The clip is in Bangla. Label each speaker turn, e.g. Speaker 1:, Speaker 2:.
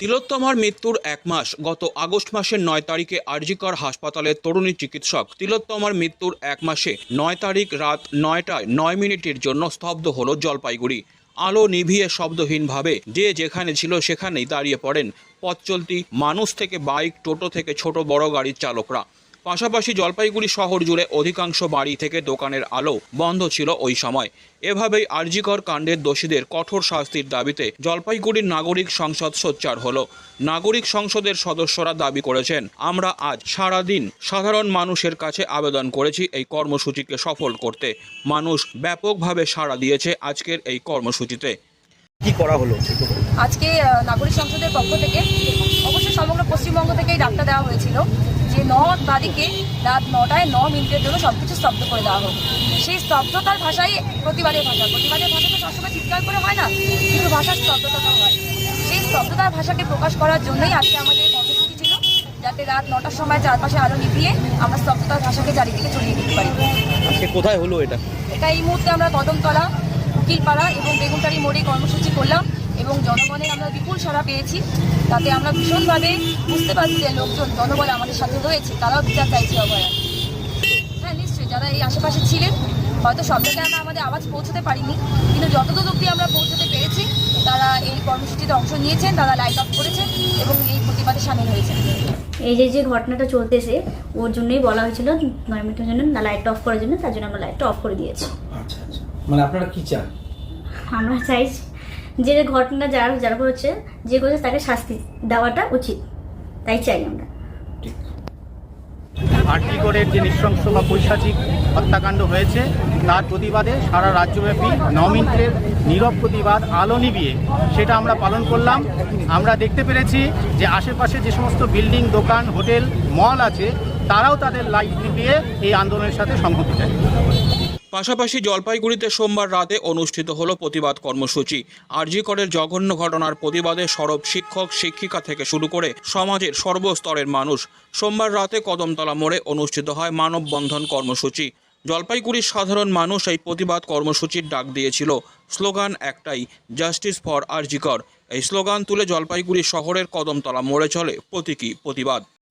Speaker 1: তিলোত্তমার মৃত্যুর এক মাস। গত আগস্ট মাসের নয় তারিখে আরজিকর হাসপাতালের তরুণী চিকিৎসক তিলোত্তমার মৃত্যুর এক মাসে নয় তারিখ রাত নয়টায় নয় মিনিটের জন্য স্তব্ধ হল জলপাইগুড়ি। আলো নিভিয়ে শব্দহীনভাবে যে যেখানে ছিল সেখানেই দাঁড়িয়ে পড়েন পথ চলতি মানুষ থেকে বাইক, টোটো থেকে ছোট বড় গাড়ির চালকরা। পাশাপাশি জলপাইগুড়ি শহর জুড়ে অধিকাংশ বাড়ি থেকে দোকানের আলো বন্ধ ছিল ওই সময়। এভাবেই আরজিকর কাণ্ডের দোষীদের কঠোর শাস্তির দাবিতে জলপাইগুড়ির নাগরিক সংসদ সোচ্চার হল। নাগরিক সংসদের সদস্যরা দাবি করেছেন আমরা আজ সারাদিন সাধারণ মানুষের কাছে আবেদন করেছি এই কর্মসূচিকে সফল করতে। মানুষ ব্যাপকভাবে সাড়া দিয়েছে আজকের এই কর্মসূচিতে।
Speaker 2: কি করা হলো?
Speaker 3: আজকে নাগরিক সংসদের পক্ষ থেকে অবশ্যই সমগ্র পশ্চিমবঙ্গ থেকে এই ডাকটা দেওয়া হয়েছিল। যে ন তারিখে রাত নটায় ন মিনিটের জন্য সব কিছু স্তব্ধ করে দেওয়া হোক। সেই স্তব্ধতার ভাষাই প্রতিবাদের ভাষা। প্রতিবাদের ভাষা তো সবসময় চিৎকার করে হয় না কিন্তু ভাষার স্তব্ধতা হয়। সেই স্তব্ধতার ভাষাকে প্রকাশ করার জন্যই আজকে আমাদের কর্মসূচি ছিল যাতে রাত নটার সময় চারপাশে আলো নিভিয়ে আমরা স্তব্ধতার ভাষাকে চারিদিকে ছড়িয়ে দিতে পারি।
Speaker 2: আজকে কোথায় হলো এটা?
Speaker 3: এটা এই মুহূর্তে আমরা কদমতলা উকিলপাড়া এবং বেগুনটারি মোড়ে কর্মসূচি করলাম। এবং জনগণের আমরা বিপুল সাড়া পেয়েছি। তাতে আমরা ভীষণভাবে বুঝতে পারছি যে লোকজন জনবল আমাদের সাথে রয়েছে তারাও বিচার চাইছে অভয়া হ্যাঁ নিশ্চয়ই যারা এই আশেপাশে ছিলেন হয়তো সব জায়গায় আমরা আমাদের আওয়াজ পৌঁছতে পারিনি কিন্তু যতদূর অব্দি আমরা পৌঁছতে পেরেছি তারা এই কর্মসূচিতে অংশ নিয়েছেন তারা লাইট অফ করেছেন এবং এই প্রতিবাদে সামিল হয়েছেন।
Speaker 4: এই যে যে ঘটনাটা চলতেছে ওর জন্যই বলা হয়েছিল নয় মিনিটের জন্য না লাইটটা অফ করার জন্য তার জন্য আমরা লাইটটা অফ করে দিয়েছি।
Speaker 5: আচ্ছা আচ্ছা। মানে আপনারা কি চান?
Speaker 4: আমরা চাইছি যে ঘটনা যার যার হচ্ছে, যে করেছে তাকে শাস্তি দেওয়াটা উচিত। তাই চাই আমরা।
Speaker 6: আর্টিকরের যে নৃশংস বা পৈশাচিক হত্যাকাণ্ড হয়েছে, তার প্রতিবাদে সারা রাজ্যব্যাপী ন মিনিটের নীরব প্রতিবাদ আলো নিবিয়ে সেটা আমরা পালন করলাম। আমরা দেখতে পেরেছি যে আশেপাশে যে সমস্ত বিল্ডিং, দোকান, হোটেল, মল আছে, তারাও তাদের লাইট নিবিয়ে এই আন্দোলনের সাথে সংযুক্ত যায়
Speaker 1: পাশাপাশি জলপাইগুড়িতে সোমবার রাতে অনুষ্ঠিত হল প্রতিবাদ কর্মসূচি। আরজিকরের জঘন্য ঘটনার প্রতিবাদে সরব শিক্ষক, শিক্ষিকা থেকে শুরু করে সমাজের সর্বস্তরের মানুষ সোমবার রাতে কদমতলা মোড়ে অনুষ্ঠিত হয় মানববন্ধন কর্মসূচি। জলপাইগুড়ির সাধারণ মানুষ এই প্রতিবাদ কর্মসূচির ডাক দিয়েছিল। স্লোগান একটাই, জাস্টিস ফর আরজিকর এই স্লোগান তুলে জলপাইগুড়ি শহরের কদমতলা মোড়ে চলে প্রতীকী প্রতিবাদ।